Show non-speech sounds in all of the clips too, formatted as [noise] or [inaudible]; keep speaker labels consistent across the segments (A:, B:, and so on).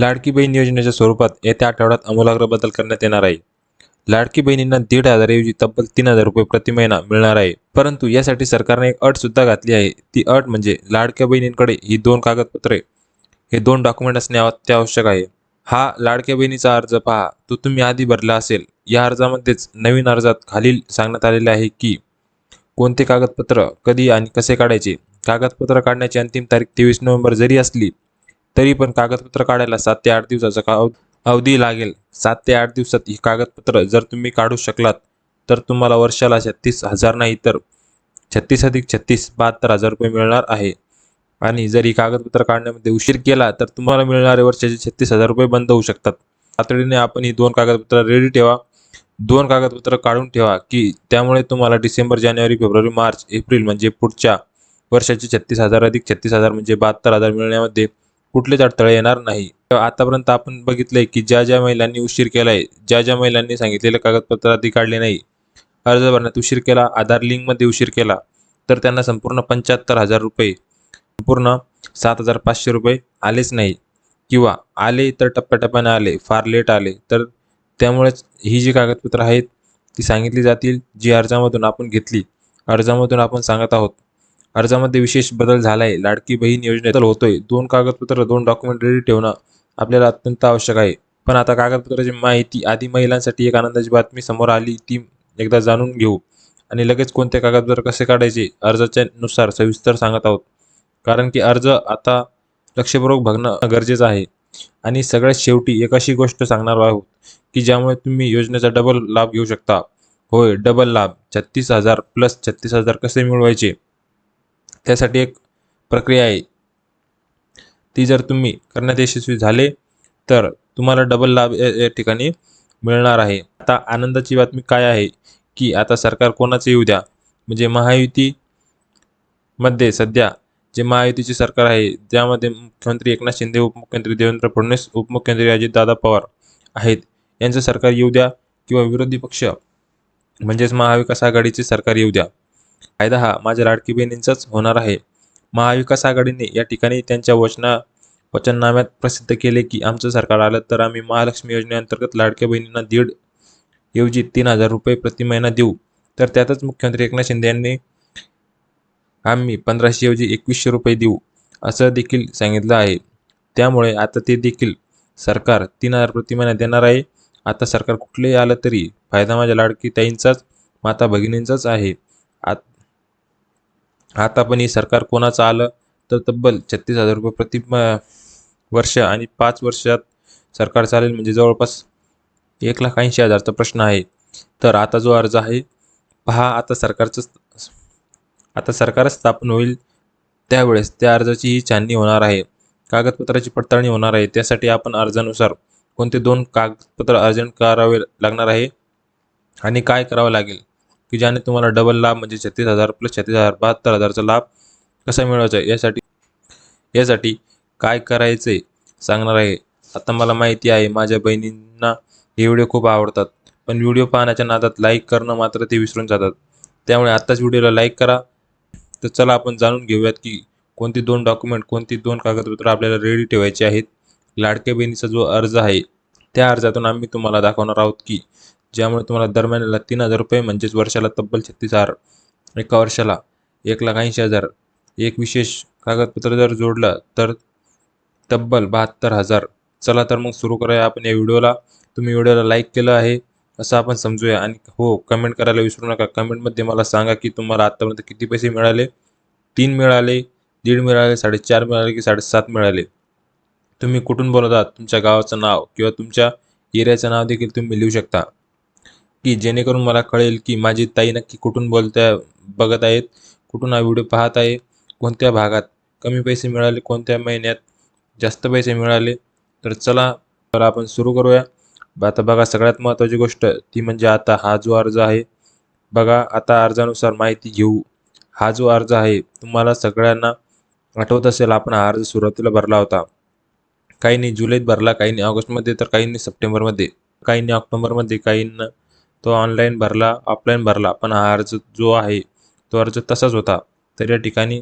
A: लाडकी बहीण योजनेच्या स्वरूपात येत्या आठवड्यात आमूलाग्र बदल करण्यात येणार आहे. लाडकी बहिणींना दीड हजारऐवजी तब्बल तीन हजार रुपये प्रति महिना मिळणार आहे. परंतु यासाठी सरकारने एक अट सुद्धा घातली आहे. ती अट म्हणजे लाडक्या बहिणींकडे ही दोन कागदपत्रे हे दोन डॉक्युमेंट असणे अत्यावश्यक आहे. हा लाडक्या बहिणीचा अर्ज पहा. तो तुम्ही आधी भरला असेल. या अर्जामध्येच नवीन अर्जात खालील सांगण्यात आलेले आहे की कोणते कागदपत्र कधी आणि कसे काढायचे? कागदपत्र काढण्याची अंतिम तारीख तेवीस नोव्हेंबर जरी असली तरी पण कागदपत्र काढायला सात ते आठ दिवसाचा का अवधी लागेल. सात ते आठ दिवसात ही कागदपत्र जर तुम्ही काढू शकलात तर तुम्हाला वर्षाला छत्तीस हजार नाही तर छत्तीस अधिक छत्तीस बहात्तर हजार रुपये मिळणार आहे. आणि जर ही कागदपत्र काढण्यामध्ये उशीर केला तर तुम्हाला मिळणारे वर्षाचे छत्तीस हजार रुपये बंद होऊ शकतात. तातडीने आपण ही दोन कागदपत्र रेडी ठेवा. दोन कागदपत्र काढून ठेवा की त्यामुळे तुम्हाला डिसेंबर जानेवारी फेब्रुवारी मार्च एप्रिल म्हणजे पुढच्या वर्षाचे छत्तीस हजार अधिक छत्तीस हजार म्हणजे बहात्तर हजार मिळण्यामध्ये कुठलेच अडथळे येणार नाही. तर आतापर्यंत आपण बघितलंय की ज्या ज्या महिलांनी उशीर केलाय ज्या ज्या महिलांनी सांगितलेले कागदपत्र आधी काढले नाही अर्ज भरण्यात उशीर केला आधार लिंकमध्ये उशीर केला तर त्यांना संपूर्ण पंच्याहत्तर हजार रुपये संपूर्ण सात हजार पाचशे रुपये आलेच नाही. किंवा आले तर टप्प्याटप्प्याने आले फार लेट आले तर त्यामुळेच ही जी कागदपत्रं आहेत ती सांगितली जातील जी अर्जामधून आपण घेतली अर्जामधून आपण सांगत आहोत. अर्जामध्ये विशेष बदल झाला आहे लाडकी बहीण योजनेत होतोय. दोन कागदपत्र दोन डॉक्युमेंट रेडी ठेवणं आपल्याला अत्यंत आवश्यक आहे. पण आता कागदपत्राची माहिती आधी महिलांसाठी एक आनंदाची बातमी समोर आली ती एकदा जाणून घेऊ. आणि लगेच कोणते कागदपत्र कसे काढायचे अर्जाच्या नुसार सविस्तर सांगत आहोत. कारण की अर्ज आता लक्षपूर्वक बघणं गरजेचं आहे. आणि सगळ्यात शेवटी एक अशी गोष्ट सांगणार आहोत की ज्यामुळे तुम्ही योजनेचा डबल लाभ घेऊ शकता. होय डबल लाभ. छत्तीस हजार प्लस छत्तीस हजार कसे मिळवायचे? त्यासाठी एक प्रक्रिया आहे. ती जर तुम्ही करण्यात यशस्वी झाले तर तुम्हाला डबल लाभ या ठिकाणी मिळणार आहे. आता आनंदाची बातमी काय आहे की आता सरकार कोणाचे येऊ द्या? म्हणजे महायुतीमध्ये सध्या जे महायुतीचे सरकार आहे ज्यामध्ये मुख्यमंत्री एकनाथ शिंदे उपमुख्यमंत्री देवेंद्र फडणवीस उपमुख्यमंत्री अजितदादा पवार आहेत. यांचं सरकार येऊ द्या किंवा विरोधी पक्ष म्हणजेच महाविकास आघाडीचे सरकार येऊ द्या. फायदा हा माझ्या लाडकी बहिणींचाच होणार आहे. महाविकास आघाडीने या ठिकाणी त्यांच्या वचना वचननाम्यात प्रसिद्ध केले की आमचं सरकार आलं तर आम्ही महालक्ष्मी योजनेअंतर्गत लाडक्या बहिणींना दीड ऐवजी तीन हजार रुपये प्रति महिना देऊ. तर त्यातच मुख्यमंत्री एकनाथ शिंदे यांनी आम्ही पंधराशे ऐवजी एकवीसशे रुपये देऊ असं देखील सांगितलं आहे. त्यामुळे आता ते देखील सरकार तीन हजार प्रति महिना देणार आहे. आता सरकार कुठलेही आलं तरी फायदा माझ्या लाडकी ताईंचाच माता भगिनींचाच आहे. आत आता पण हे सरकार कोणाचं आलं तर तब्बल छत्तीस हजार रुपये प्रति म- वर्ष आणि पाच वर्षात सरकार चालेल. म्हणजे जवळपास एक लाख ऐंशी हजारचा प्रश्न आहे. तर आता जो अर्ज आहे पहा आता सरकारचं आता सरकारच स्थापन होईल त्यावेळेस त्या अर्जाची ही छाननी होणार आहे. कागदपत्राची पडताळणी होणार आहे. त्यासाठी आपण अर्जानुसार कोणते दोन कागदपत्र अर्जंट करावे लागणार आहे आणि काय करावं लागेल? की ज्याने तुम्हाला डबल लाभ म्हणजे छत्तीस हजार प्लस छत्तीस हजार बहात्तर हजारचा लाभ कसा मिळवायचा? यासाठी यासाठी काय करायचे? सांगणार आहे. आता मला माहिती आहे माझ्या बहिणींना हे व्हिडिओ खूप आवडतात. पण व्हिडिओ पाहण्याच्या नादात लाईक करणं मात्र ते विसरून जातात. त्यामुळे आत्ताच व्हिडिओला लाईक करा. तर चला आपण जाणून घेऊयात की कोणती दोन डॉक्युमेंट कोणती दोन कागदपत्र आपल्याला रेडी ठेवायची आहेत. लाडक्या बहिणीचा जो अर्ज आहे त्या अर्जातून आम्ही तुम्हाला दाखवणार आहोत की ज्यामुळे तुम्हाला दर महिन्याला तीन हजार रुपये म्हणजेच वर्षाला तब्बल छत्तीस हजार एका वर्षाला एक लाख ऐंशी हजार. एक विशेष कागदपत्र जर जोडलं तर तब्बल बहात्तर हजार. चला तर मग सुरू करूया आपण या व्हिडिओला. तुम्ही व्हिडिओला लाईक केलं आहे असं आपण समजूया. आणि हो कमेंट करायला विसरू नका. कमेंटमध्ये मला सांगा की तुम्हाला आत्तापर्यंत किती पैसे मिळाले? तीन मिळाले दीड मिळाले साडेचार मिळाले की साडेसात मिळाले? तुम्ही कुठून बोलत आहात? तुमच्या गावाचं नाव किंवा तुमच्या एरियाचं नाव देखील तुम्ही लिहू शकता. की जेणेकरून मला कळेल की माझी ताई नक्की कुठून बोलत्या बघत आहेत कुठून हा व्हिडिओ पाहत आहे कोणत्या भागात कमी पैसे मिळाले कोणत्या महिन्यात जास्त पैसे मिळाले. तर चला तर आपण सुरू करूया. आता बघा सगळ्यात महत्त्वाची गोष्ट ती म्हणजे आता हा जो अर्ज आहे बघा आता अर्जानुसार माहिती घेऊ. हा जो अर्ज आहे तुम्हाला सगळ्यांना आठवत असेल आपण हा अर्ज सुरुवातीला भरला होता. काहींनी जुलैत भरला काहींनी ऑगस्टमध्ये तर काहींनी सप्टेंबरमध्ये. काहींनी ऑक्टोबरमध्ये काहींना तो ऑनलाईन भरला ऑफलाईन भरला. पण हा अर्ज जो आहे तो अर्ज तसाच होता. तर या ठिकाणी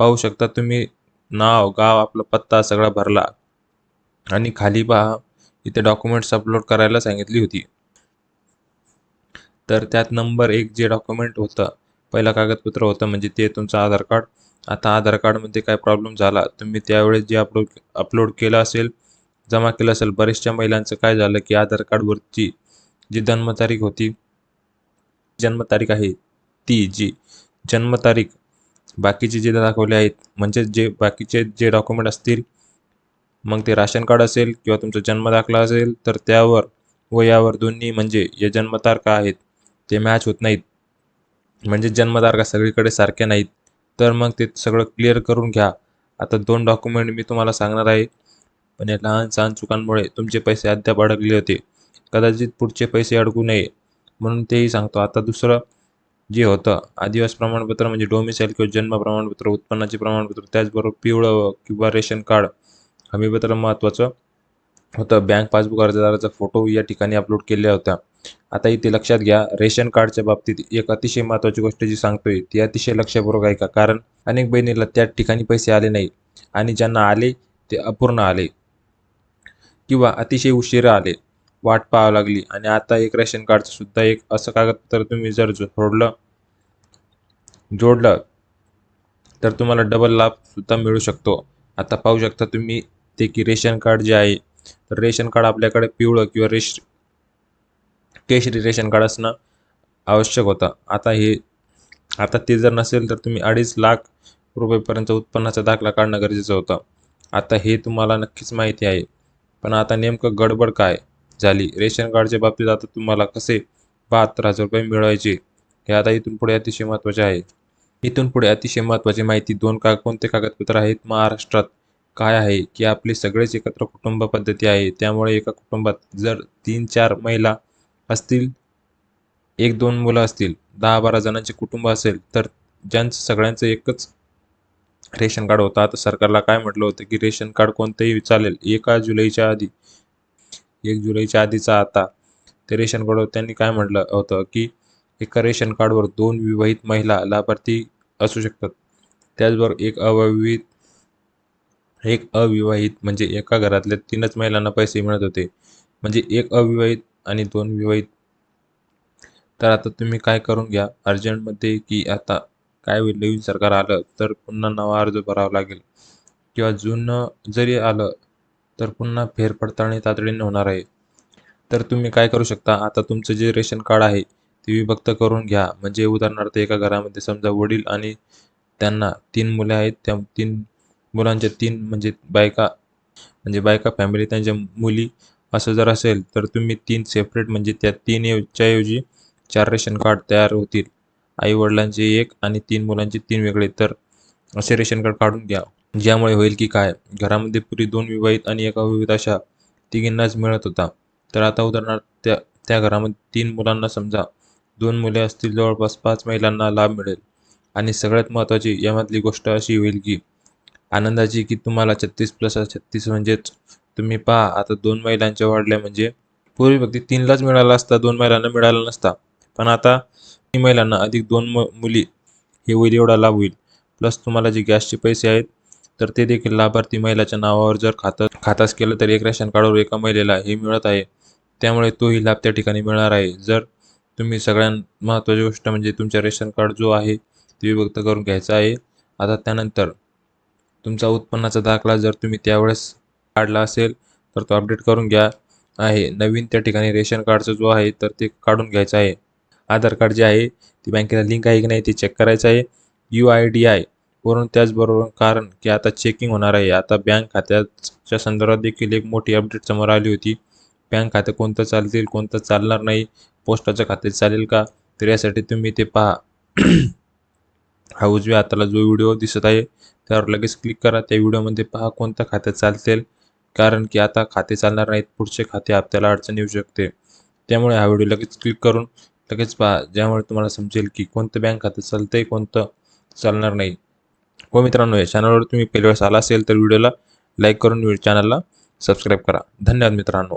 A: पाहू शकता तुम्ही नाव गाव आपला पत्ता सगळा भरला. आणि खाली पहा इथे डॉक्युमेंट्स अपलोड करायला सांगितली होती. तर त्यात नंबर एक जे डॉक्युमेंट होतं पहिलं कागदपत्र होतं म्हणजे ते तुमचं आधार कार्ड आता आधार कार्डमध्ये काय प्रॉब्लेम झाला तुम्ही त्यावेळेस जे अपलोड अपलोड केलं असेल जमा केलं असेल बरेचशा महिलांचं काय झालं की आधार कार्डवरची जी जन्मतारीख होती जन्मतारीख आहे ती जी जन्मतारीख बाकीचे जे दाखवले आहेत म्हणजे जे बाकीचे जे डॉक्युमेंट असतील मग ते राशन कार्ड असेल किंवा तुमचा जन्म दाखला असेल तर त्यावर व यावर दोन्ही म्हणजे या जन्मतारखा आहेत ते मॅच होत नाहीत. म्हणजे जन्मतारखा सगळीकडे सारख्या नाहीत. तर मग ते सगळं क्लिअर करून घ्या. आता दोन डॉक्युमेंट मी तुम्हाला सांगणार आहे. पण या लहान सहान चुकांमुळे तुमचे पैसे अद्याप अडकले होते. कदाचित पुढचे पैसे अडकू नये म्हणून तेही सांगतो. आता दुसरं जे होतं आदिवास प्रमाणपत्र म्हणजे डोमिसाईल किंवा जन्म प्रमाणपत्र उत्पन्नाचे प्रमाणपत्र त्याचबरोबर पिवळं किंवा रेशन कार्ड हमीपत्र महत्त्वाचं होतं. बँक पासबुक अर्जदाराचा फोटो या ठिकाणी अपलोड केल्या होत्या. आता इथे लक्षात घ्या रेशन कार्डच्या बाबतीत एक अतिशय महत्त्वाची गोष्ट जी सांगतोय ती अतिशय लक्षपूर्वक आहे का? कारण अनेक बहिणीला त्या ठिकाणी पैसे आले नाही आणि ज्यांना आले ते अपूर्ण आले किंवा अतिशय उशिरा आले. वाट पाहावी लागली. आणि आता एक रेशन कार्डचं सुद्धा एक असं कागदपत्र तुम्ही जर जोडलं जोडलं तर तुम्हाला डबल लाभ सुद्धा मिळू शकतो. आता पाहू शकता तुम्ही ते की रेशन कार्ड जे आहे तर रेशन कार्ड आपल्याकडे पिवळं किंवा रेश केशरी रेशन कार्ड असणं आवश्यक होतं. आता हे आता ते जर नसेल तर तुम्ही अडीच लाख रुपयेपर्यंत उत्पन्नाचा दाखला काढणं गरजेचं होतं. आता हे तुम्हाला नक्कीच माहिती आहे. पण आता नेमकं गडबड काय? झाली. रेशन कार्डच्या बाबतीत आता तुम्हाला कसे बहात्तर हजार रुपये मिळवायचे हे आता इथून पुढे अतिशय महत्त्वाचे आहे. इथून पुढे अतिशय महत्त्वाची माहिती दोन का कोणते कागदपत्र आहेत महाराष्ट्रात काय आहे की आपले सगळेच एकत्र कुटुंब पद्धती आहे त्यामुळे एका कुटुंबात जर तीन चार महिला असतील एक दोन मुलं असतील दहा बारा जणांचे कुटुंब असेल तर ज्यांचं सगळ्यांचं एकच रेशन कार्ड होतं. आता सरकारला काय म्हटलं होतं की रेशन कार्ड कोणतंही चालेल एका जुलैच्या आधी एक जुलैच्या आधीचा आता. ते रेशन कार्ड त्यांनी काय म्हटलं होतं की एका रेशन कार्डवर दोन विवाहित महिला लाभार्थी असू शकतात. त्याचबरोबर एक अविवाहित एक अविवाहित म्हणजे एका घरातल्या तीनच महिलांना पैसे मिळत होते. म्हणजे एक अविवाहित आणि दोन विवाहित. तर आता तुम्ही काय करून घ्या? अर्जंटमध्ये की आता काय होईल? नवीन सरकार आलं तर पुन्हा नवा अर्ज भरावा लागेल. किंवा जुनं जरी आलं तर पुन्हा फेरपडताळणी तातडीने होणार आहे. तर तुम्ही काय करू शकता? आता तुमचं जे रेशन कार्ड आहे ते विभक्त करून घ्या. म्हणजे उदाहरणार्थ एका घरामध्ये समजा वडील आणि त्यांना तीन मुले आहेत. त्या तीन मुलांच्या तीन म्हणजे बायका म्हणजे बायका फॅमिली त्यांच्या मुली असं जर असेल तर तुम्ही तीन सेपरेट म्हणजे त्या तीन ऐवजी चार रेशन कार्ड तयार होतील. आई वडिलांचे एक आणि तीन मुलांचे तीन वेगळे. तर असे रेशन कार्ड काढून घ्या. ज्यामुळे होईल की काय? घरामध्ये पूर्वी दोन विवाहित आणि एका विविध अशा तिघींनाच मिळत होता. तर आता उदाहरणार्थ त्या त्या घरामध्ये तीन मुलांना समजा दोन मुले असतील जवळपास पाच महिलांना लाभ मिळेल. आणि सगळ्यात महत्त्वाची यामधली गोष्ट अशी होईल की आनंदाची की तुम्हाला छत्तीस प्लस छत्तीस म्हणजेच तुम्ही पहा आता दोन महिलांच्या वाढल्या म्हणजे पूर्वी फक्त तीनलाच मिळाला असता दोन महिलांना मिळाला नसता. पण आता तीन महिलांना अधिक दोन म मुली हे होईल एवढा लाभ होईल. प्लस तुम्हाला जे गॅसचे पैसे आहेत तर ते देखील लाभार्थी महिलाच्या नावावर जर खातं खातास केलं तर एक रेशन कार्डवर एका महिलेला हे मिळत आहे. त्यामुळे तोही लाभ त्या ठिकाणी मिळणार आहे. जर तुम्ही सगळ्यात महत्त्वाची गोष्ट म्हणजे तुमच्या रेशन कार्ड जो आहे ते विभक्त करून घ्यायचा आहे. आता त्यानंतर तुमचा उत्पन्नाचा दाखला जर तुम्ही त्यावेळेस काढला असेल तर तो अपडेट करून घ्या. आहे. नवीन त्या ठिकाणी रेशन कार्डचा जो आहे तर ते काढून घ्यायचं आहे. आधार कार्ड जे आहे ती बँकेला लिंक आहे की नाही ते चेक करायचं आहे. यू आय डी आय वरून त्याचबरोबर कारण की आता चेकिंग होणार आहे. आता बँक खात्याच्या संदर्भात देखील एक मोठी अपडेट समोर आली होती. बँक खातं कोणतं चालतील कोणतं चालणार नाही पोस्टाचं खाते चालेल का? तर यासाठी तुम्ही ते पहा. [clears throat] हा उजव्या हाताला जो व्हिडिओ दिसत आहे त्यावर लगेच क्लिक करा. त्या व्हिडिओमध्ये पहा कोणतं खातं चालतील. कारण की आता खाते चालणार नाहीत पुढचे खाते आपल्याला अडचण येऊ शकते. त्यामुळे हा व्हिडिओ लगेच क्लिक करून लगेच पहा. ज्यामुळे तुम्हाला समजेल की कोणतं बँक खातं चालतंय कोणतं चालणार नाही. व मित्रांनो या चॅनलवर तुम्ही पहिल्या वेळेस आला असेल तर व्हिडिओला लाईक करून चॅनलला सबस्क्राईब करा. धन्यवाद मित्रांनो.